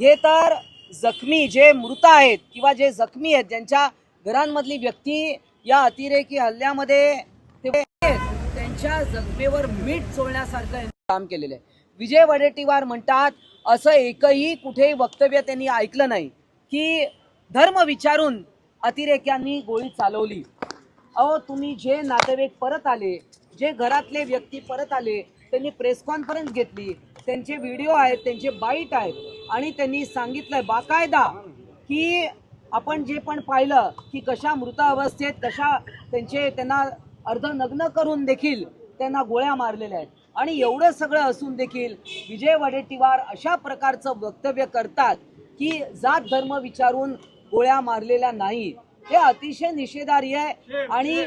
हे तर जखमी जे मृत आहेत किंवा जे जखमी आहेत ज्यांच्या घरांमधली व्यक्ती या अतिरेकी हल्ल्यामध्ये ते त्यांच्या जखमेवर मीठ चोळण्यासारखं काम केलेलं आहे. विजय वडेट्टीवार म्हणतात असं एकही कुठेही वक्तव्य त्यांनी ऐकलं नाही की धर्म विचारून अतिरेक्यांनी गोळी चालवली. अहो तुम्ही जे नातेवाईक परत आले जे घरातले व्यक्ती परत आले त्यांनी प्रेस कॉन्फरन्स घेतली त्यांचे व्हिडिओ आहेत त्यांचे बाईट आहेत आणि त्यांनी सांगितलंय बाकायदा की आपण जे पण पाहिलं की कशा मृत अवस्थेत कशा त्यांचे त्यांना अर्धनग्न करून देखील त्यांना गोळ्या मारलेल्या आहेत. आणि एवढं सगळं असून देखील विजय वडेट्टीवार अशा प्रकारचं वक्तव्य करतात की जात धर्म विचारून गोळ्या मारलेल्या नाही. हे अतिशय निषेधार्ह आहे आणि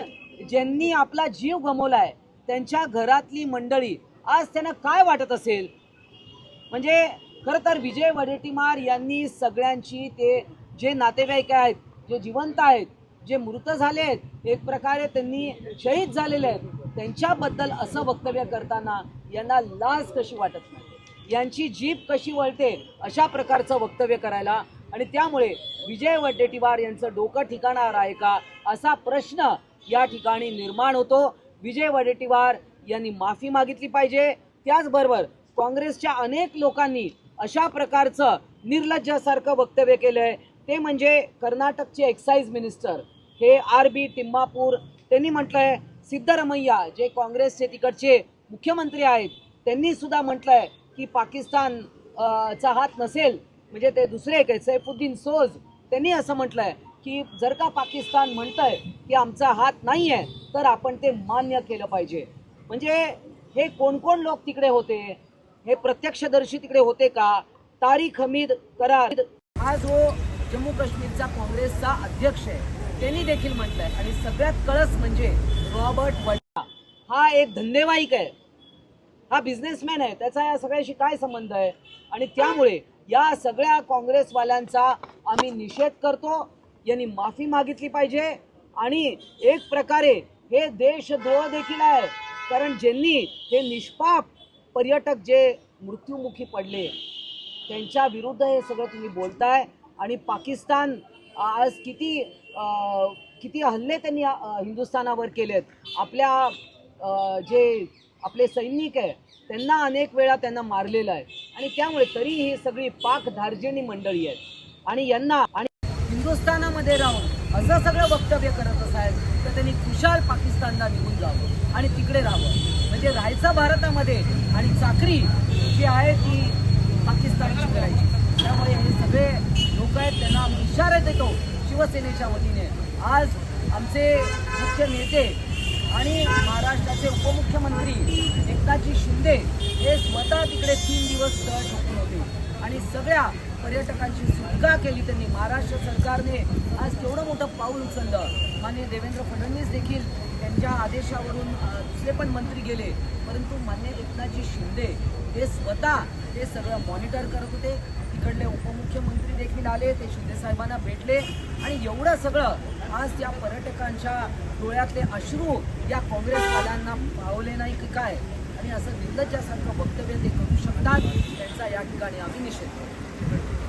ज्यांनी आपला जीव गमवलाय त्यांच्या घरातली मंडळी आज त्यांना काय वाटत असेल? म्हणजे खरं तर विजय वडेट्टीमार यांनी सगळ्यांची ते जे नातेवाईक आहेत जे जिवंत आहेत जे मृत झाले आहेत एक प्रकारे त्यांनी शहीद झालेले आहेत त्यांच्याबद्दल असं वक्तव्य करताना यांना लाज कशी वाटत नाही? यांची जीभ कशी वळते अशा प्रकारचं वक्तव्य करायला आणि त्यामुळे विजय वडेट्टीवार यांचं डोकं ठिकाणावर आहे का असा प्रश्न या ठिकाणी निर्माण होतो. विजय वडेट्टीवार यांनी माफी मागितली पाहिजे. त्याचबरोबर काँग्रेसच्या अनेक लोकांनी अशा प्रकारचं निर्लज्जासारखं वक्तव्य केलंय. ते म्हणजे कर्नाटकचे एक्साईज मिनिस्टर हे आर बी टिम्मापूर. त्यांनी म्हटलंय सिद्धरमैया जे काँग्रेसचे तिकडचे मुख्यमंत्री आहेत त्यांनी सुद्धा आहे की पाकिस्तान चा हात नसेल म्हणजे ते दुसरे एक सैफुद्दीन सोज. त्यांनी असं म्हटलंय की जर का पाकिस्तान म्हणतंय की आमचा हात नाही आहे तर आपण ते मान्य केलं पाहिजे. म्हणजे हे कोण कोण लोक तिकडे होते? हे प्रत्यक्षदर्शी तिकडे होते का? तारीख हमीद करार. हा जो जम्मू काश्मीरचा काँग्रेसचा अध्यक्ष आहे. त्यांनी देखील म्हटलंय. आणि सगळ्यात कळस म्हणजे रॉबर्ट वड्रा हा एक धंदेवाईक आहे. हा बिझनेसमॅन आहे. त्याचा या सगळ्याशी काय संबंध आहे? आणि त्यामुळे या सगळ्या काँग्रेसवाल्यांचा आम्ही निषेध करतो. यांनी माफी मागितली पाहिजे. आणि एक प्रकारे हे देशद्रोह देखील आहे. कारण ज्यांनी हे निष्पाप पर्यटक जे मृत्युमुखी पडले. त्यांच्या विरुद्ध हे सगळं तुम्ही बोलताय आणि पाकिस्तान आज किती किती हल्ले त्यांनी हिंदुस्थानावर केलेत. आपल्या जे आपले सैनिक आहे त्यांना अनेक वेळा त्यांना मारलेलं आहे. आणि त्यामुळे तरी ही सगळी पाक धार्जिणी मंडळी आहेत. आणि यांना आणि हिंदुस्थानामध्ये राहून असं सगळं वक्तव्य करत असाल तर त्यांनी खुशाल पाकिस्तानला निघून जावं आणि तिकडे राहावं. म्हणजे राहायचं भारतामध्ये आणि चाकरी जी आहे ती पाकिस्तानची करायची. त्यामुळे हे सगळे लोक आहेत त्यांना आम्ही इशारा देतो शिवसेनेच्या वतीने. आज आमचे मुख्य नेते आणि महाराष्ट्राचे उपमुख्यमंत्री एकनाथजी शिंदे हे स्वतः तिकडे तीन दिवस तळ ठोकून होते. आणि सगळ्या पर्यटकांची सुटका केली त्यांनी. महाराष्ट्र सरकारने आज केवढं मोठं पाऊल उचललं. मान्य देवेंद्र फडणवीस देखील त्यांच्या आदेशावरून दुसरे पण मंत्री गेले. परंतु मान्य एकनाथजी शिंदे हे स्वतः ते सगळं मॉनिटर करत होते. तिकडले उपमुख्यमंत्री देखील आले ते शिंदेसाहेबांना भेटले. आणि एवढं सगळं आज या पर्यटकांच्या डोळ्यातले अश्रू या काँग्रेसवाल्यांना पावले नाही की काय? आणि असं निर्लज्जासारखं वक्तव्य ते करू शकतात त्यांचा या ठिकाणी आम्ही निषेध करतो.